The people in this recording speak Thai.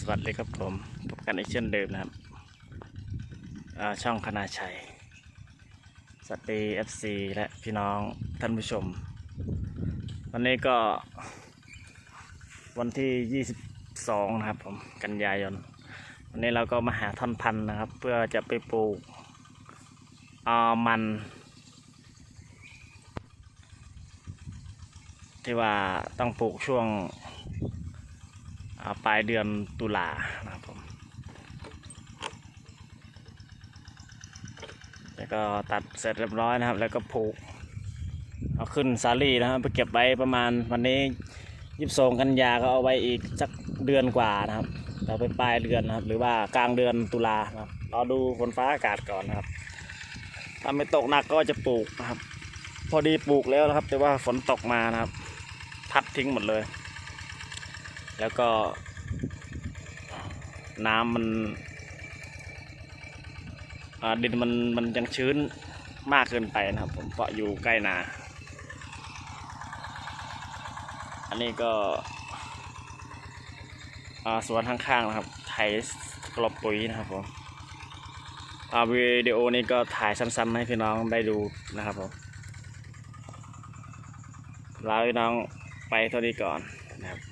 สวัสดีครับผมพบกันอีกเช่นเดิมนะครับช่องคณาชัย สวัสดี FC และพี่น้องท่านผู้ชม วันนี้ก็วันที่ 22 นะครับผม กันยายน วันนี้เราก็มาหาท่อนพันธุ์นะครับ เพื่อจะไปปลูกอามันที่ว่าต้องปลูกช่วง ปลายเดือนตุลานะครับผมแล้วก็ตัดเสร็จเรียบร้อยนะครับ แล้วก็ผูก เอาขึ้นซาลี่นะครับไปเก็บไว้ประมาณวันนี้ยิบสองกันยาก็เอาไว้อีกสักเดือนกว่านะครับเราไปปลายเดือนนะครับ หรือว่ากลางเดือนตุลานะครับรอดูฝนฟ้าอากาศก่อนนะครับ ถ้าไม่ตกหนักก็จะปลูกนะครับ พอดีปลูกแล้วนะครับ แต่ว่าฝนตกมานะครับ พัดทิ้งหมดเลย แล้วก็น้ำมันดินมันมันยังชื้นมากเกินไปนะครับผมเพราะอยู่ใกล้นา อันนี้ก็สวนข้างๆนะครับ ไถกลบปุ๋ยนะครับผมวิดีโอนี้ก็ถ่ายสั้นๆให้พี่น้องได้ดูนะครับผมลาพี่น้องไปเท่านี้ก่อนนะครับ